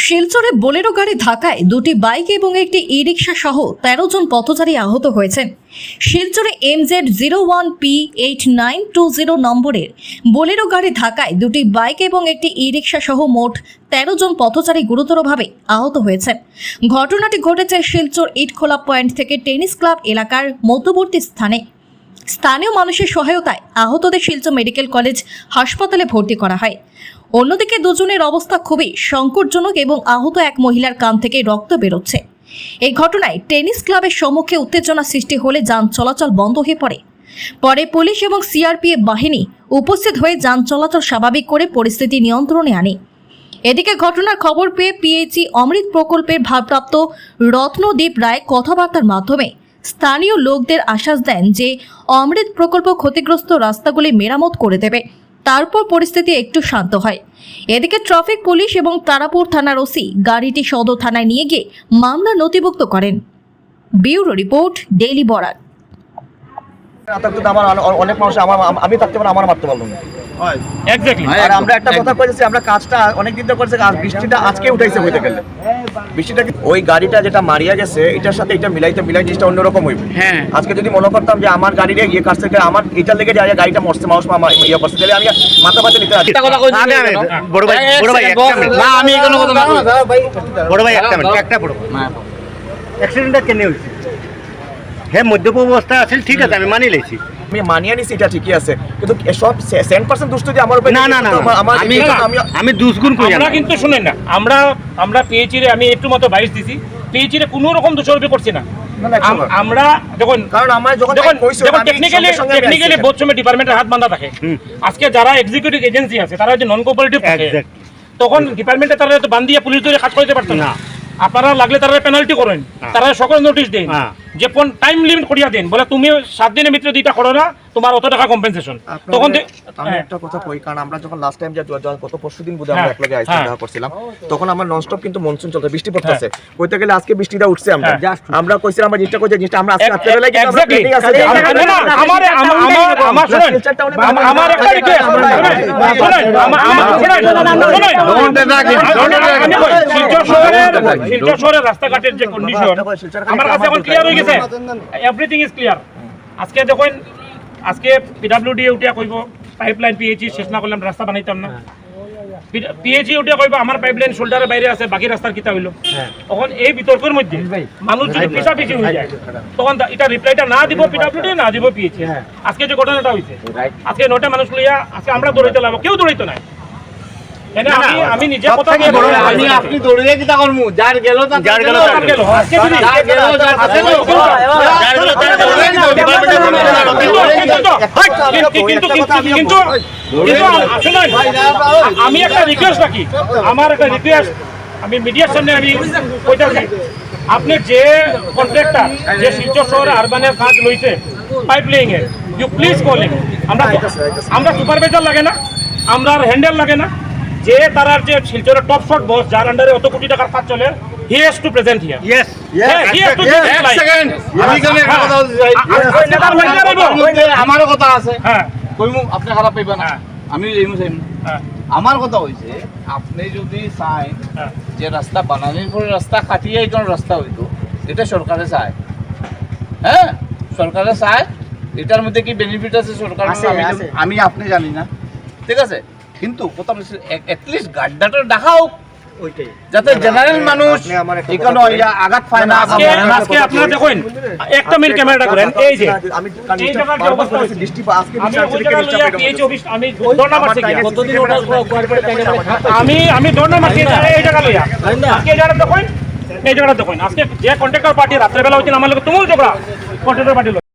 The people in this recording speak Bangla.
শিলচরে বোলেরো গাড়ি ধাক্কায় দুটি বাইক এবং একটি ই রিক্সা সহ তেরো জন পথচারী আহত হয়েছেন। শিলচরে MZ zero one P eight nine two zero নম্বরের বোলেরো গাড়ি ধাক্কায় দুটি বাইক এবং একটি ই রিক্সা সহ মোট তেরো জন পথচারী গুরুতরভাবে আহত হয়েছেন। ঘটনাটি ঘটেছে শিলচর ইটখোলা পয়েন্ট থেকে টেনিস ক্লাব এলাকার মধ্যবর্তী স্থানে। স্থানীয় মানুষের সহায়তায় আহতদের শিলচর মেডিকেল কলেজ হাসপাতালে ভর্তি করা হয়। অন্যদিকে দুজনের অবস্থা খুবই সংকটজনক এবং আহত এক মহিলার কান থেকে রক্ত বেরোচ্ছে। এই ঘটনায় টেনিস ক্লাবের সম্মুখে উত্তেজনা সৃষ্টি হলে যান চলাচল বন্ধ হয়ে পড়ে। পরে পুলিশ এবং সিআরপিএফ বাহিনী উপস্থিত হয়ে যান চলাচল স্বাভাবিক করে পরিস্থিতি নিয়ন্ত্রণে আনে। এদিকে ঘটনার খবর পেয়ে পিএইচি অমৃত প্রকল্পের ভারপ্রাপ্ত রত্নদীপ রায় কথাবার্তার মাধ্যমে স্থানীয় লোকদের আশ্বাস দেন যে অমৃত প্রকল্প ক্ষতিগ্রস্ত রাস্তাগুলি মেরামত করে দেবে। তারপর পরিস্থিতি একটু শান্ত হয়। এদিকে ট্রাফিক পুলিশ এবং তারাপুর থানার ওসি গাড়িটি সদর থানায় নিয়ে গিয়ে মামলা নথিভুক্ত করেন। ব্যুরো রিপোর্ট, ডেইলি বরাক আমার অনেক মানুষ আমার আমি থাকতে পারে আমার মারতে পারল না। এক্স্যাক্টলি আর আমরা একটা কথা কইছি আমরা কাজটা অনেক দিন ধরে করেছি আজ বৃষ্টিটা আজকে উঠাইছে হইতে গেলে। বৃষ্টিটা ওই গাড়িটা যেটা মারিয়া গেছে এটার সাথে এটা মিলাইতে মিলাই জিনিসটা অন্যরকম হইবে। হ্যাঁ। আজকে যদি মনে করতাম যে আমার গাড়িটা ইয়ে কাছ থেকে আমার এটার লেগে যে গাড়িটা মরছে মানুষ মা- মা- ইয়ে করছে তাহলে আমি মাথা পাতে নিতে পারি একটা কথা কইছি আমি আমি বড় ভাই বড় ভাই একটা মিনিট না আমি কোনো কথা না। বড় ভাই একটা মিনিট একটা বড়। অ্যাক্সিডেন্টটা কেন হয়েছে? হ্যাঁ মদ্যপ অবস্থা আছে ঠিক আছে আমি মানি লেছি। আমি মানিয়ে নিছি এটা ঠিকই আছে। কিন্তু সব সেন্ট পার্সেন্ট দুষ্ট যদি আমার উপরে না, না, আমি- আমি দুষ্গুণ করি আমরা কিন্তু শুনেন না আমরা আমরা রে আমি একটু মতো বাইশ দিছি। রে কোনো রকম দোষারোপি করছি না। আমরা যখন কারণ আমার যখন যখন কইছো, টেকনিক্যালি সঙ্গে সঙ্গে আমি টেকনিক্যালি বোধ সময় ডিপার্টমেন্টের হাত বাঁধা থাকে। আজকে যারা এক্সিকিউটিভ এজেন্সি আছে তারা যে নন থাকে। Exact. তখন ডিপার্টমেন্টে তারা তো বান্ধিয়ে পুলিশ ধরে কাজ করতে পারতো না। আপনারা লাগলে তারা পেনাল্টি করেন হ্যাঁ। তারা সকল নোটিশ দেন হ্যাঁ। যে কোন টাইম লিমিট করিয়া দেন বলে তুমি সাত দিনের ভিতরে দুইটা করো না তোমার অত টাকা কম্পেনসেশন তখন তখন আমি হ্যাঁ। একটা কথা কই কারণ আমরা যখন লাস্ট টাইম যে গত পরশু দিন বুধে আমরা হ্যাঁ, একলগে আইসা হ্যাঁ। দেখা করছিলাম তখন আমার ননস্টপ কিন্তু মনসুন চলছে বৃষ্টি পড়তেছে। কইতে গেলে আজকে বৃষ্টিটা উঠছে আমরা। হ্যাঁ। আমরা কইছিলাম আমরা যেটা কইছে জিনিসটা আমরা আজকে রাত্রে বেলায় কিন্তু আমরা planning আছে আমরা- আমার আমার আমার আমার শুনেন। আমার- আমার একটা রিকোয়েস্ট শুনেন। আমার আমার শুনেন। শিলচর শহরের শিলচর শহরের রাস্তাঘাটের যে কন্ডিশন আমার কাছে এখন ক্লিয়ার হয়ে গেছে। এভরিথিং ইজ ক্লিয়ার আজকে দেখুন আজকে পিডাব্লিউডি উঠিয়া কইব পাইপলাইন পিএইচি শেষ না করলাম রাস্তা বানাইতাম না। পিএইচি উঠিয়া কইব আমার পাইপলাইন শোল্ডারের বাইরে আছে বাকি রাস্তার কিতা হইল। তখন এই বিতর্কের মধ্যে মানুষ যদি পিছাপিছি হয়ে যায় তখন এটা রিপ্লাইটা না দিব পিডাব্লিউডি না দিব পিএইচি আজকে যে ঘটনাটা হইছে আজকে নটা মানুষ লইয়া আজকে আমরা দৌড়াইতে লাগবো কেউ দৌড়াইতে না আপনি দৌড়িয়ে যার গেল যার গেল যার গেল যার গেল। কিন্তু শুনুন আমি একটা রিকোয়েস্ট রাখি। আমার একটা রিকোয়েস্ট আমি মিডিয়ার সামনে আমি কইতে আপনি যে কন্ট্রাক্টর যে শিলচর শহরে আরবানের কাজ লইছে পাইপ লেইং এর ইউ প্লিজ কলিং আমরা আমরা সুপারভাইজার লাগে না। আমরা হ্যান্ডেল লাগে না। যে তারার যে শিলচরের টপ শট বস যার আন্ডারে অত কোটি টাকার কাজ চলে he has to present here Yes. He has to এক সেকেন্ড আমি কেন একটা কথা আমারও আছে। হ্যাঁ। কইমু আপনি খারাপ পাইবা না। হ্যাঁ। আমি হ্যাঁ। আমার কথা হইছে আপনি যদি চাই যে রাস্তা বানানির পরে রাস্তা কাটিয়ে কোন রাস্তা হইতো এটা সরকারে চায়। হ্যাঁ? সরকারে চায় এটার মধ্যে কি বেনিফিট আছে সরকার আমি আপনি জানি না। ঠিক আছে? কিন্তু কথা বলছি এটলিস্ট গাড্ডাটা দেখাও যাতে জেনারেল মানুষ এখানে আঘাত পায় না আজকে আপনারা দেখুন একটা মিনিট ক্যামেরাটা করেন এই যে। আমি আমি আমি মারছি এই জায়গা লইয়া। আজকে এই জায়গাটা দেখুন এই জায়গাটা দেখুন। আজকে যে কন্ট্রাক্টর পার্টি রাত্রেবেলা হইছিল আমার লোক তুমুল ঝগড়া। Contractor party